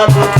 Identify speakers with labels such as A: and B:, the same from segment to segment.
A: যাবো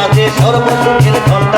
A: মাঝে সর্বসুখের ধন।